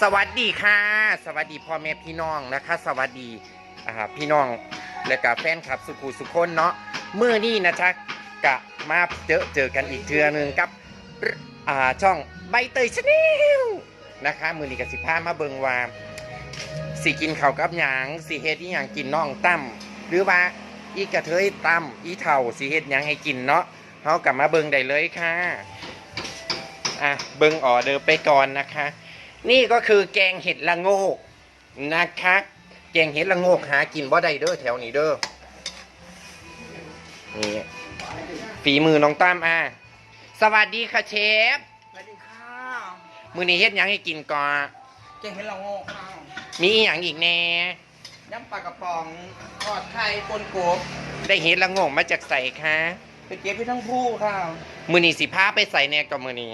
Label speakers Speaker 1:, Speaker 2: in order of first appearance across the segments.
Speaker 1: สวัสดีค่ะ สวัสดีพ่อแม่พี่น้องนะคะ สวัสดีอ่าพี่น้องและกับแฟนคลับสุขุสุคนเนาะเมื่อนี้นะจ๊ะกะมาเจอเจอกันอีกเทือนึงกับอ่าช่องใบเตยชาแนลนะคะ มือนี้กับสิพามาเบิงว่าสิกินข้าวกับหยังสิเฮ็ดอีหยังกินน้องตั้มหรือว่าอีกระเทยตั้มอีเท่าสิเฮ็ดหยังให้กินเนาะเฮากลับมาเบิงได้เลยค่ะอะเบิงออเดอร์ไปก่อนนะคะ นี่ก็คือแกงเห็ดละโงกนะคะ แกงเห็ดละโงกหากินบ่ได้เด้อแถวนี้เด้อนี่ฝีมือน้องตั้มอะสวัสดีค่ะเชฟ
Speaker 2: สวัสดีค่ะ
Speaker 1: มือนี้เฮ็ดหยังให้กินก่อน
Speaker 2: เก่งเห็นเราโง่ค่ะ
Speaker 1: มีอหย่างอีกแน่
Speaker 2: ยำปลากระป๋องทอดไข่ปนกบ
Speaker 1: ได้เห็ดละโงกมาจากใส่ค่ะ
Speaker 2: ไปเก็บที่ทั้งผู้ค่ะ
Speaker 1: มือนี้สิพาไปใส่แน่กับมือนี้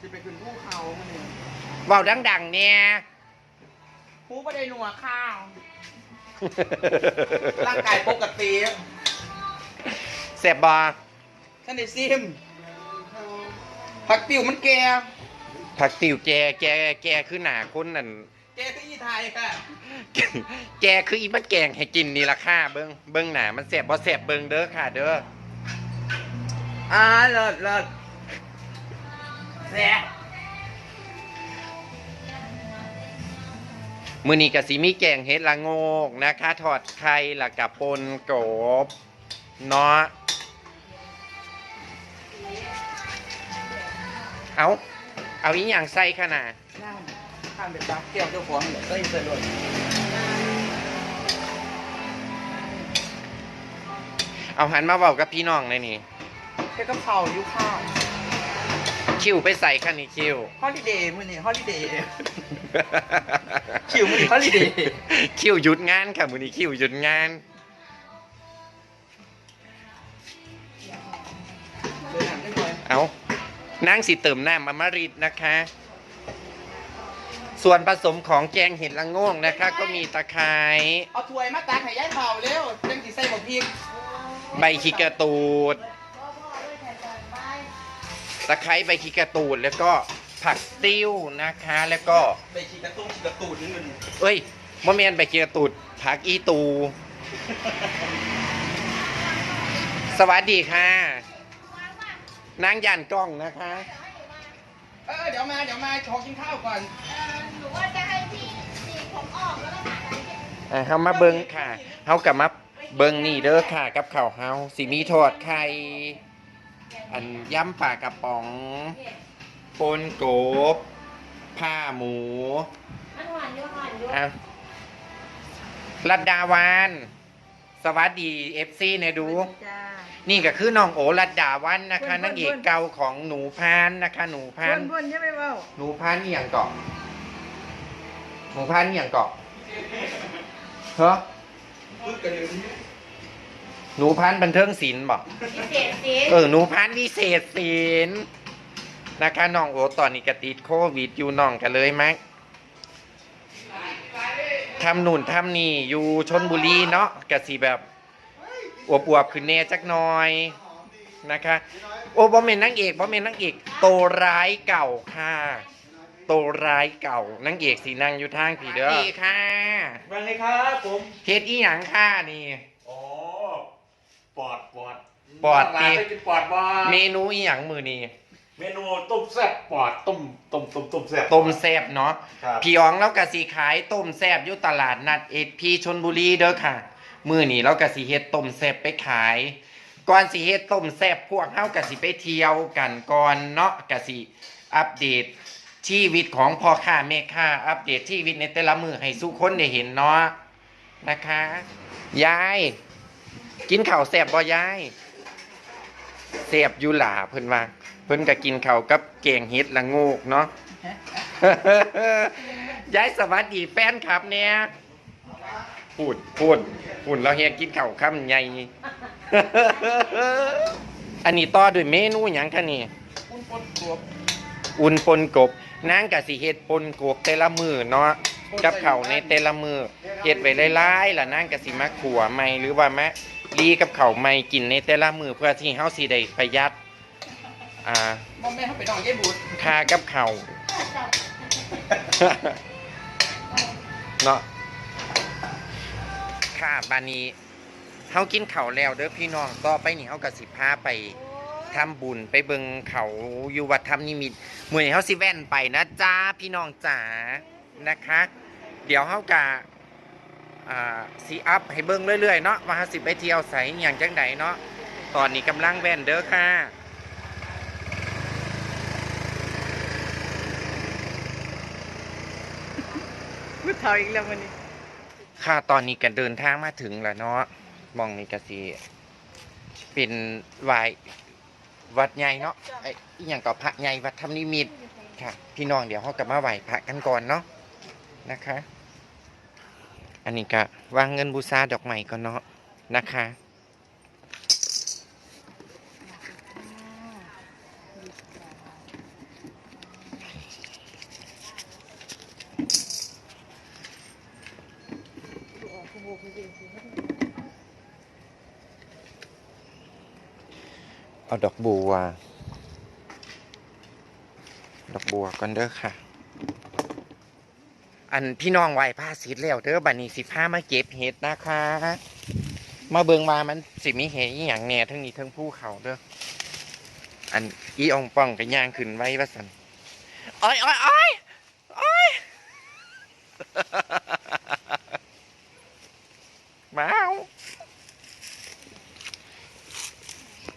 Speaker 2: จะไปขึ้นผู้เขามันนี่
Speaker 1: เว้าดังๆเนี่ย
Speaker 2: ผู้ไม่ได้หนัวข้าว ร่างกายปกติ
Speaker 1: แซ่บบ่
Speaker 2: ท่านได้ซิม ผักติ๋วมันแก่
Speaker 1: ผักติ๋วแกแกแกคือหนาคนนั่น
Speaker 2: แก่ที่อีไทยค่ะ
Speaker 1: แกคืออีมันแกงให้กินนี่ละค่ะเบิ้งเบิ้งหนามันแสบบ่แสบเบิ้งเด้อค่ะ เด้อ
Speaker 2: อ่าเลิศเลิศแซ่บ
Speaker 1: มื้อนี้ก็สิมีแกงเฮ็ดละโงกนะคะทอดไข่ละกับปนกบเนาะเอาเอาอีหยังใส่ขนาด
Speaker 2: น้ำข้ามไปตักเกี่ยวเจ้าของเลยก็ยิ่งสะดวก
Speaker 1: เอาหันมาเว้ากับพี่น้องเลยนี่
Speaker 2: แค่กะเพราอยู่ข้าว
Speaker 1: คิวไปใส่คันนี้คิว
Speaker 2: ฮอลิเดย์มื้อนี้ฮอลิเดย์ คิวมื้อนี้ฮอลิเดย์
Speaker 1: คิวหยุดงานค่ะมื้อนี้คิวหยุดงาน
Speaker 2: เดินหนังได้ไหม
Speaker 1: เอานางสิเติมน้ำอมฤตนะคะ ส่วนผสมของแกงเห็ดละโง่งนะคะ ก็มีตะไคร้
Speaker 2: เอาถ้วยมาตักให้ยายเผาเร็วจังสิใส่บ่พริก
Speaker 1: ใบขี้กระตูด ตะไคร้ใบขี้กระตูดแล้วก็ ผักติ้วนะคะ แล้วก็
Speaker 2: ไปขี้กระตุ้งขี้กระตูดนี่มัน
Speaker 1: เอ้ยมะเมนใบขี้กระตูดผักอีตู สวัสดีค่ะ นางยันกล้องนะคะ
Speaker 2: เออเดี๋ยวมาเดี๋ยวมาขอกินข้าวก่อน
Speaker 3: หนูว่าจะให้พี่สีผมออกแล้วก็หาอะไรเก็บ
Speaker 1: อ่าเฮามาเบิงค่ะเฮากลับมาเบิงนี่เด้อค่ะ กับข้าวเฮาสิมีทอดไข่อันย่ำปลากระป๋อง ปนโกบ ผ้าหมู
Speaker 3: มันหวานอยู่หวานอยู่
Speaker 1: อะรัดดาวานสวัสดีเอฟซีเนี่ยดู
Speaker 3: จ้า
Speaker 1: นี่ก็คือน้องโอรัดดาวันนะคะ
Speaker 3: เพื่อนๆ
Speaker 1: นางเอกเก่าของหนูพานนะคะ หนูพาน
Speaker 3: เพื่อนๆใช่ไหมเปล่า
Speaker 1: หนูพานนี่อย่างเกาะหนูพานนี่อย่างเกาะเหรอ
Speaker 2: พูดกันอยู่นี่
Speaker 1: หนูพันธุ์บันเทิงศิลป์บอก
Speaker 3: พิเศษสิ
Speaker 1: เออ หนูพันธุ์วิเศษศิลป์ นะคะน้องโอตอนนี้กติดโควิดอยู่น้องกันเลยมั้ยทำนู่นทำนี่อยู่ชนบุรีเนาะกะสีแบบอวบๆขึ้นแน่จักหน่อยนะคะ โอ้บอมเมนนางเอกบอมเมนนางเอกโตร้ายเก่าค่ะโตร้ายเก่านางเอกสีนางอยู่ทางผีเด้อดีค่ะ
Speaker 2: มาเลยครับผม
Speaker 1: เฮ็ดอีหยังค่ะนี่
Speaker 4: อ๋อปอดปอด
Speaker 1: ปอด
Speaker 4: ร้านได้กินปอดบ่
Speaker 1: เมนูอีหยังมือนี้
Speaker 4: เมนูต้มแซ่บปอดต้มต้มต้มต้มแซ่บ
Speaker 1: ต้มแซบเนาะ
Speaker 4: ครับ
Speaker 1: พี่อ๋องแล้วก็สิขายต้มแซบอยู่ตลาดนัดเอ็ดพีชนบุรีเด้อค่ะ มื้อนี้เราก็สิเฮ็ดต้มแซบไปขาย ก่อนสิเฮ็ดต้มแซบพวกเฮาก็สิไปเที่ยวกันก่อนเนาะก็สิอัปเดตชีวิตของพ่อค้าแม่ค้าอัปเดตชีวิตในแต่ละมื้อให้สุคนได้เห็นเนาะนะคะยาย กินข้าวแซบบ่ยายแซบอยู่หล่าเพิ่นว่าเพิ่นก็กินข้าวกับแกงเห็ดละโงกเนาะ ยายสวัสดีแฟนครับเนี่ยพูดพูดพูดเราเฮียกินข้าวคำใหญ่ อันนี้ต่อด้วยเมนูหยังคะนี่
Speaker 2: ปุ้นปนกบ
Speaker 1: อุ่นปนกบนางกะสิเฮ็ดปนกบแต่ละมือเนาะกับข้าวในแต่ละมือเฮ็ดไว้หลายๆล่ะนางกะสิมาขัวใหม่หรือว่ามารีกับข้าวใหม่กินในแต่ละมือเพื่อที่เฮาสิได้ประหยัด อ่า
Speaker 2: มอมแม่เขาไปนอนยายบุตร
Speaker 1: ค่ากับข้าวเนาะค่ะบานี้เฮากินข้าวแล้วเด้อพี่น้องต่อไปนี่เฮาก็สิพาไปทำบุญไปเบิงเขาอยู่วัดธรรมนิมิตรมื้อนี้เฮาสิแว่นไปนะจ้าพี่น้องจ๋านะคะ เดี๋ยวเฮากะอ่าสิอัพให้เบิ่งเรื่อยๆเนาะว่าเฮาสิไปเที่ยวไสอหย่างจังใดเนาะตอนนี้กำลังแว่นเด้อค่ะ
Speaker 2: พูดเท่าอีกแล้ววันนี้
Speaker 1: ค่ะตอนนี้กันเดินทางมาถึงแล้วเนาะมองนี่กสีเป็นวายวัดใหญ่เนาะไอ้อหย่างกับพระใหญ่วัดธรรมนิมิตรค่ะ พี่น้องเดี๋ยวเขากลับมาไหว้พระกันก่อนเนาะนะคะ อันนี้ก็วางเงินบูชาดอกไม้ก่อนเนาะนะคะ เอาดอกบัว ดอกบัวก่อนเด้อค่ะ อันพี่น้องไหวผ้าสิทธิ์แล้วเด้อบัดนี้สิผ้ามาเก็บเห็ดนะคะ มาเบิงมามันสิมีเห็ดอหย่างแหน่ทั้งนี้ทั้งภูเขาเด้อ อันอีอองป่องกันย่างขึ้นไว้ว่าสันอ้อยอ้อยอ้อยอ้อยมาเอา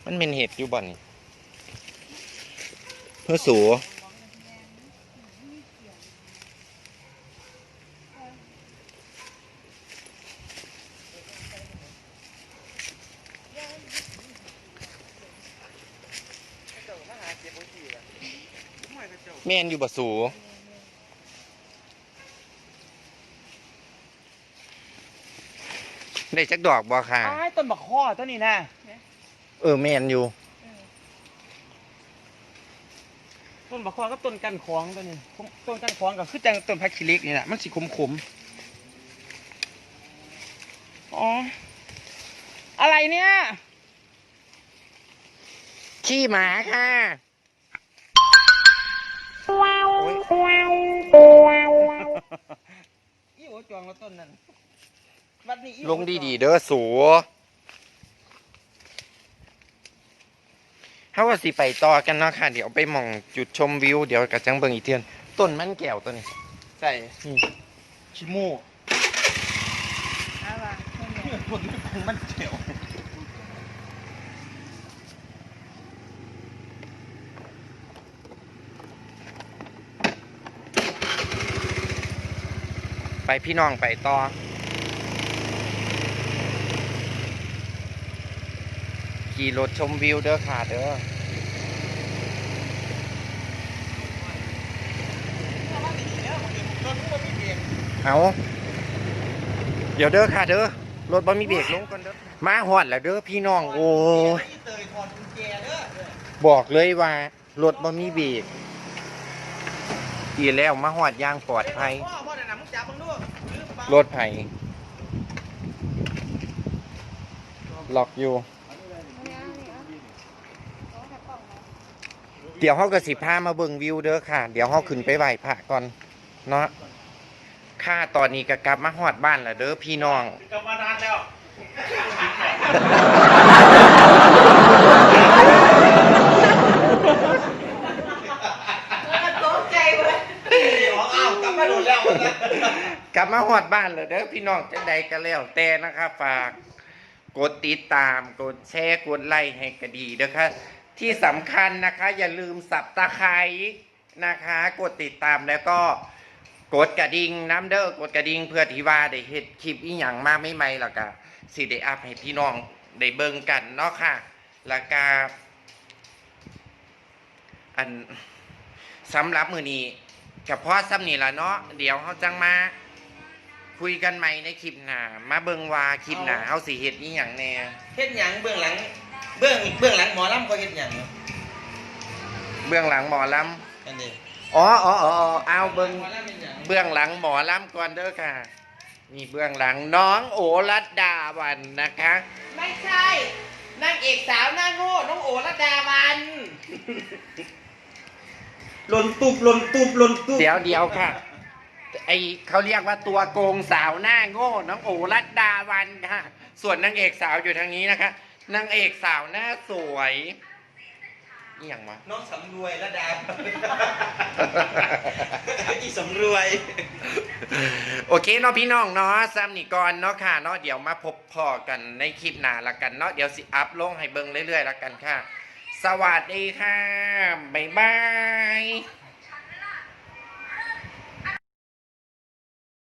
Speaker 1: มันเป็นเห็ดอยู่บ่อนี่เพื่อสูแม่นอยู่บ่สูได้จักดอกบ่ค่ะ
Speaker 2: อ้ต้นบักข้อต้นนี้นะ
Speaker 1: เออแม่นอยู่
Speaker 2: ต้นบักข้อกับต้นกันขวางตัวนี้ต้นกันขวางก็คือจังต้นพักคิริกนี่แหละมันสิขมขมๆอ๋อ อะไรเนี่ย
Speaker 1: ขี้หมาค่ะโอ้ย
Speaker 2: อีโอจองแล้วต้นนั้นวัดนี้อีโอ
Speaker 1: ลงดีๆเด้อสู เฮาว่าสิไปต่อกันเนาะค่ะ เดี๋ยวไปหมองจุดชมวิว เดี๋ยวกะจังเบิ่งอีกเทือนต้นมันแก้วตัวนี้
Speaker 2: ใส่
Speaker 1: นี่
Speaker 2: ชิโม่คนของมันเขียว
Speaker 1: ไปพี่น้องไปต่อ ขี่รถชมวิวเด้อค่ะเด้อเอาเดี๋ยวเด้อค่ะเด้อรถบ่มีเบรกลงก่อนเด้อมาหอดแล้วเด้อพี่น้องโอ้ยบอกเลยว่ารถบ่มีเบรกดีแล้วมาหอดยางปลอดภัยรถไผ่ล็อกอยู่ เดี๋ยวเขาก็สิพามาเบิ่งวิวเด้อค่ะ เดี๋ยวเขาขึ้นไปไหว้พระก่อนเนาะข้าตอนนี้ก็กลับมาฮอดบ้านแล้วเด้อพี่น้อง
Speaker 4: กลับมานานแล้ว
Speaker 2: ตกใจเลยอ้าวกลับมาโดนแล้วมันนะ
Speaker 1: กลับมาฮอดบ้านแล้วเด้อพี่น้องจังใดก็แล้วแต่นะครับฝาก กดติดตาม กดแชร์ กดไลค์ให้ก็ดีเด้อค่ะ ที่สำคัญนะคะ อย่าลืมสับตะไคร้นะคะ กดติดตามแล้วก็กดกระดิ่งน้ำเด้อกดกระดิ่งเพื่อที่ว่าได้เฮ็ดคลิปอีหยังมาไม่ไม่ๆแล้วก็สิได้อัพให้พี่น้องได้เบิ่งกันเนาะค่ะแล้วก็อันสำหรับมือนี้เฉพาะซ้ำนี่ละเนาะเดี๋ยวเขาจังมา คุยกันใหม่ในคลิปหน้ามาเบิ่งว่าคลิปหน้าเฮาสิเฮ็ดอีหยังแหน่
Speaker 2: เฮ็ดหยังเบื้องหลัง เบื้องเบื้องหลังหมอลำก็เฮ็ดหยัง
Speaker 1: เบื้องหลังหมอล
Speaker 2: อันนี้ำ
Speaker 1: อ๋ออ๋ออ๋ออ๋อเอาเบิ่ง
Speaker 2: หมอลำเป็นหยัง
Speaker 1: เบื้องหลังหมอลำก่อนเด้อค่ะนี่เบื้องหลังน้องโอรัตดาวันนะคะ
Speaker 2: ไม่ใช่นางเอกสาวหน้าโง่น้องโอระดาวันหล่นตุบหล่นตุบหล่นตุบ
Speaker 1: เดี๋ยวเดี๋ยวค่ะ ไอเขาเรียกว่าตัวโกงสาวหน้าโง่ น้องโอรัตดาวันค่ะ ส่วนนางเอกสาวอยู่ทางนี้นะคะ นางเอกสาวหน้าสวยนี่อย่างวะ
Speaker 2: น้องสำรวยระดา อีสำรวย
Speaker 1: โอเคเนาะพี่น้องเนาะซ้ำนี่ก่อนเนาะค่ะเนาะเดี๋ยวมาพบพอกันในคลิปหน้าละกันเนาะเดี๋ยวสิอัพลงให้เบิ่งเรื่อยๆละกันค่ะ สวัสดีค่ะ บ๊ายบาย